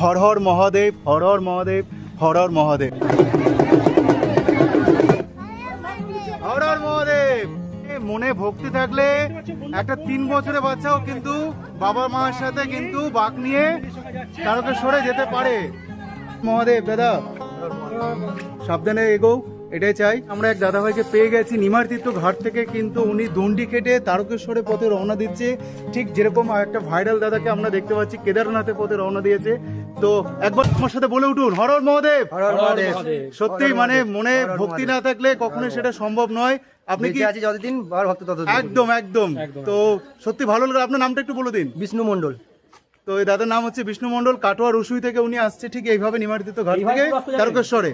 হর হর মহাদেব, হর হর মহাদেব, হর হর মহাদেব। হর হর মহাদেব। মনে ভক্তি থাকলে একটা তিন বছরের বাচ্চাও কিন্তু বাবা মার সাথে কিন্তু বাঘ নিয়ে তারকেশ্বরে যেতে পারে। মহাদেব, দাদা। সাবধানে এগো, এটাই চাই। আমরা এক দাদাভাইকে পেয়ে গেছি নিমার্তীর্থ ঘাট থেকে, কিন্তু উনি দণ্ডি কেটে তারকেশ্বরের পথে রওনা দিচ্ছে। ঠিক যেরকম একটা ভাইরাল দাদাকে আমরা দেখতে পাচ্ছি কেদারনাথের পথে রওনা দিয়েছে। তো একবার তোমার সাথে বলে উঠুন। হর হর মহাদেব। সত্যি মানে মনে ভক্তি না থাকলে কখনোই সেটা সম্ভব নয়। আপনি কি আছে যতদিন ভক্ত ততদিন। একদম একদম। তো সত্যি ভালো লাগল। আপনার নামটা একটু বলে দিন। বিষ্ণু মন্ডল তো এই দাদার নাম হচ্ছে বিষ্ণু মন্ডল কাটোয়া রসুই থেকে উনি আসছে ঠিক এইভাবে নিমার্জিত ঘাট থেকে তারকেশ্বরে।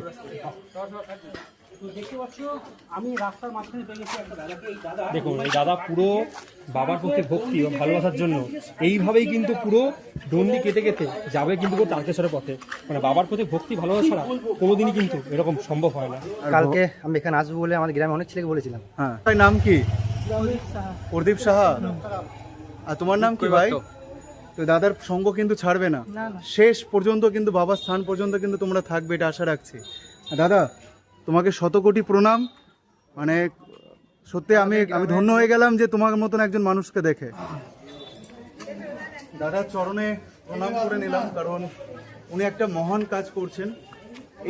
দেখুন এই দাদা পুরো বাবার প্রতি ভক্তি ও ভালোবাসার জন্য। এইভাবেই কিন্তু পুরো ডন্ডি কেটে কেটে যাবে কিন্তু পুরো তারকেশ্বরের পথে। মানে বাবার প্রতি ভক্তি ভালোবাসা ছাড়া কোনোদিনই কিন্তু এরকম সম্ভব হয় না। কালকে আমি এখানে আসব বলে আমাদের গ্রামে অনেক ছেলেকে বলেছিলাম। হ্যাঁ। তাই নাম কি? প্রদীপ সাহা। আর তোমার নাম কি ভাই? তো দাদার সঙ্গ কিন্তু ছাড়বে না। শেষ পর্যন্ত কিন্তু বাবার স্থান পর্যন্ত কিন্তু তোমরা থাকবে এটা আশা রাখছি। দাদা তোমাকে শত কোটি প্রণাম। মানে সত্যি আমি আমি ধন্য হয়ে গেলাম যে তোমার মতন একজন মানুষকে দেখে। দাদার চরণে প্রণাম করে নিলাম, কারণ উনি একটা মহান কাজ করছেন।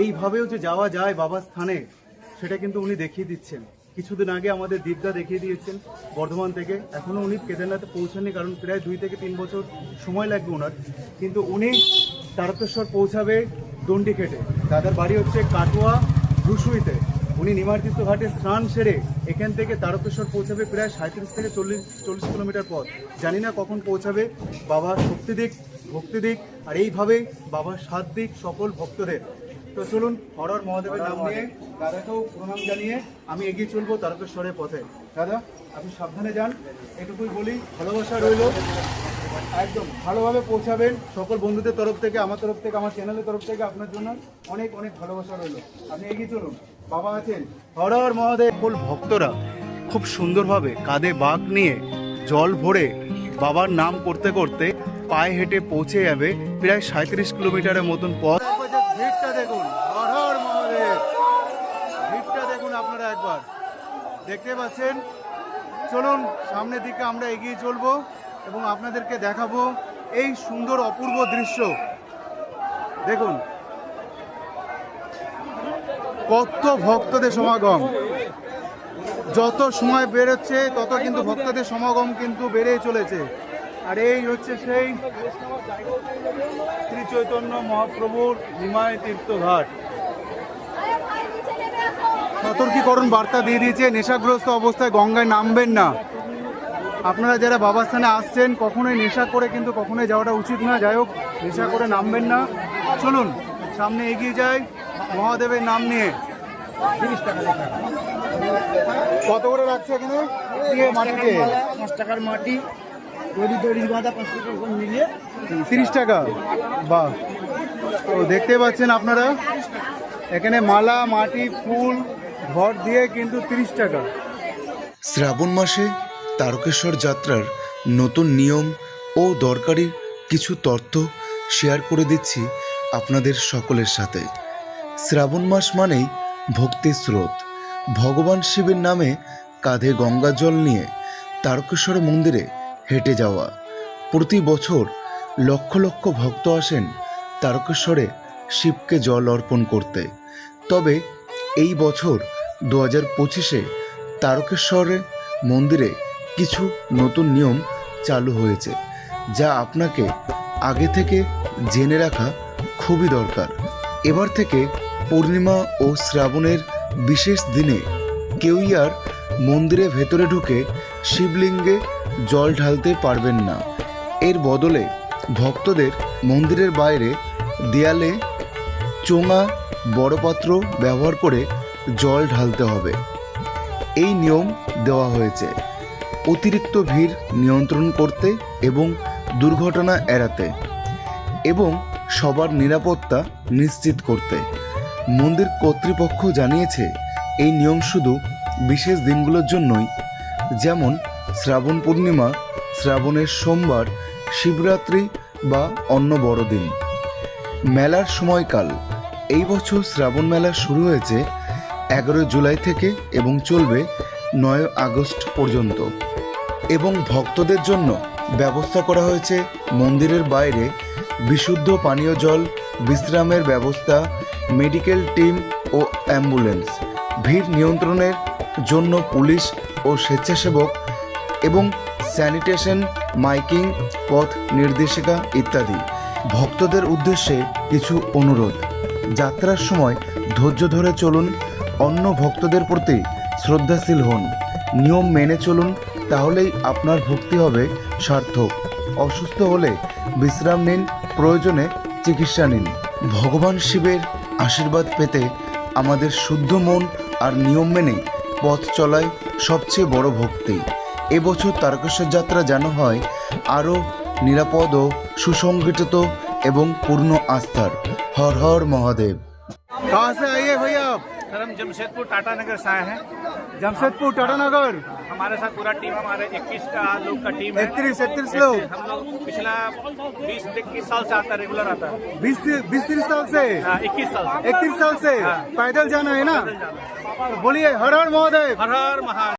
এইভাবেও যে যাওয়া যায় বাবার স্থানে, সেটা কিন্তু উনি দেখিয়ে দিচ্ছেন। কিছুদিন আগে আমাদের দীপদা দেখিয়ে দিয়েছেন বর্ধমান থেকে। এখনও উনি কেদারনাথে পৌঁছাননি, কারণ প্রায় দুই থেকে তিন বছর সময় লাগবে ওনার। কিন্তু উনি তারকেশ্বর পৌঁছাবে দণ্ডি খেটে। দাদার বাড়ি হচ্ছে কাটোয়া রুসুইতে উনি নিমার্তিত ঘাটে স্নান সেরে এখান থেকে তারকেশ্বর পৌঁছাবে প্রায় সাঁত্রিশ থেকে চল্লিশ চল্লিশ কিলোমিটার পথ। জানি না কখন পৌঁছাবে। বাবা শক্তি দিক, ভক্তি দিক, আর এইভাবেই বাবার সাত দিক সকল ভক্তদের। তো চলুন হরর মহাদেবের নাম নিয়ে দাদাকেও প্রণাম জানিয়ে আমি এগিয়ে চলবো তারকেশ্বরের পথে। দাদা, আপনি সাবধানে যান। এটুকুই বলি, ভালোবাসা রইল। একদম ভালোভাবে পৌঁছাবেন সকল বন্ধুদের তরফ থেকে আমার তরফ থেকে আমার চ্যানেলের তরফ থেকে আপনার জন্য অনেক অনেক ভালোবাসা রইল। আপনি এগিয়ে চলুন। বাবা আছেন। হর হর মহাদেব। সকল ভক্তরা খুব সুন্দরভাবে কাঁধে বাঘ নিয়ে জল ভরে বাবার নাম করতে করতে পায়ে হেঁটে পৌঁছে যাবে প্রায় সাঁত্রিশ কিলোমিটারের মতন পথ। ভিড়টা দেখুন হর হর মহাদেব। ভিড়টা দেখুন আপনারা একবার। দেখতে পাচ্ছেন? চলুন সামনের দিকে আমরা এগিয়ে চলবো। এবং আপনাদেরকে দেখাবো এই সুন্দর অপূর্ব দৃশ্য। দেখুন। কত ভক্তদের সমাগম। যত সময় বেরোচ্ছে, তত কিন্তু ভক্তদের সমাগম কিন্তু বেড়েই চলেছে। আর এই হচ্ছে সেই শ্রী চৈতন্য মহাপ্রভুর হিমায় তীর্থ ঘাট সতর্কীকরণ বার্তা দিয়ে দিয়েছে, নেশাগ্রস্ত অবস্থায় গঙ্গায় নামবেন না। আপনারা যারা বাবার স্থানে আসছেন, কখনোই নেশা করে কিন্তু কখনোই যাওয়াটা উচিত না। যাই হোক, নেশা করে নামবেন না। চলুন, সামনে এগিয়ে যাই। মহাদেবের নাম নিয়ে। কত করে রাখছে এখানে? মাটিতে পাঁচ টাকার মাটি পাঁচ টাকা মিলিয়ে তিরিশ টাকা। বাহ। তো দেখতে পাচ্ছেন আপনারা, এখানে মালা, মাটি, ফুল, ঘর দিয়ে কিন্তু তিরিশ টাকা। শ্রাবণ মাসে তারকেশ্বর যাত্রার নতুন নিয়ম ও দরকারি কিছু তথ্য শেয়ার করে দিচ্ছি আপনাদের সকলের সাথে। শ্রাবণ মাস মানেই ভক্তির স্রোত। ভগবান শিবের নামে কাঁধে গঙ্গা জল নিয়ে তারকেশ্বর মন্দিরে হেঁটে যাওয়া। প্রতি বছর লক্ষ লক্ষ ভক্ত আসেন তারকেশ্বরে শিবকে জল অর্পণ করতে। তবে এই বছর দু হাজার পঁচিশে তারকেশ্বরে মন্দিরে কিছু নতুন নিয়ম চালু হয়েছে, যা আপনাকে আগে থেকে জেনে রাখা খুবই দরকার। এবার থেকে পূর্ণিমা ও শ্রাবণের বিশেষ দিনে কেউই আর মন্দিরে ভেতরে ঢুকে শিবলিঙ্গে জল ঢালতে পারবেন না। এর বদলে ভক্তদের মন্দিরের বাইরে দেয়ালে চোঙা বড় পাত্র ব্যবহার করে জল ঢালতে হবে। এই নিয়ম দেওয়া হয়েছে। অতিরিক্ত ভিড় নিয়ন্ত্রণ করতে এবং দুর্ঘটনা এড়াতে এবং সবার নিরাপত্তা নিশ্চিত করতে। মন্দির কর্তৃপক্ষ জানিয়েছে, এই নিয়ম শুধু বিশেষ দিনগুলোর জন্যই। যেমন শ্রাবণ পূর্ণিমা, শ্রাবণের সোমবার, শিবরাত্রি বা অন্য বড়দিন মেলার সময়কাল। এই বছর শ্রাবণ মেলা শুরু হয়েছে এগারো জুলাই থেকে এবং চলবে নয় আগস্ট পর্যন্ত। এবং ভক্তদের জন্য ব্যবস্থা করা হয়েছে মন্দিরের বাইরে বিশুদ্ধ পানীয় জল, বিশ্রামের ব্যবস্থা, মেডিকেল টিম ও অ্যাম্বুলেন্স। ভিড় নিয়ন্ত্রণের জন্য পুলিশ ও স্বেচ্ছাসেবক এবং স্যানিটেশন, মাইকিং, পথ নির্দেশিকা ইত্যাদি। ভক্তদের উদ্দেশ্যে কিছু অনুরোধ। যাত্রার সময় ধৈর্য ধরে চলুন, অন্য ভক্তদের প্রতি শ্রদ্ধাশীল হন। নিয়ম মেনে চলুন তাহলেই আপনার ভুক্তি হবে সার্থক। অসুস্থ হলে বিশ্রাম নিন, প্রয়োজনে চিকিৎসা নিন। ভগবান শিবের আশীর্বাদ পেতে আমাদের শুদ্ধ মন আর নিয়ম মেনে পথ চলায় সবচেয়ে বড় ভক্তি। এবছর তারকেশ্বর যাত্রা যেন হয়, আরও নিরাপদ ও সুসংগঠিত এবং পূর্ণ আস্থার। হর হর মহাদেব। কাছে আইয়ে सर हम जमशेदपुर टाटा नगर से आए हैं। जमशेदपुर टाटा नगर। हमारे साथ पूरा टीम हमारे 21 का लोग का टीम है। इकतीस इकतीस लोग। हम लोग पिछला 20 इक्कीस साल से आता रेगुलर आता है। बीस बीस तीस साल से? इक्कीस साल इकतीस साल से? पैदल जाना है ना? तो बोलिए हर हर महोदय हर हर महा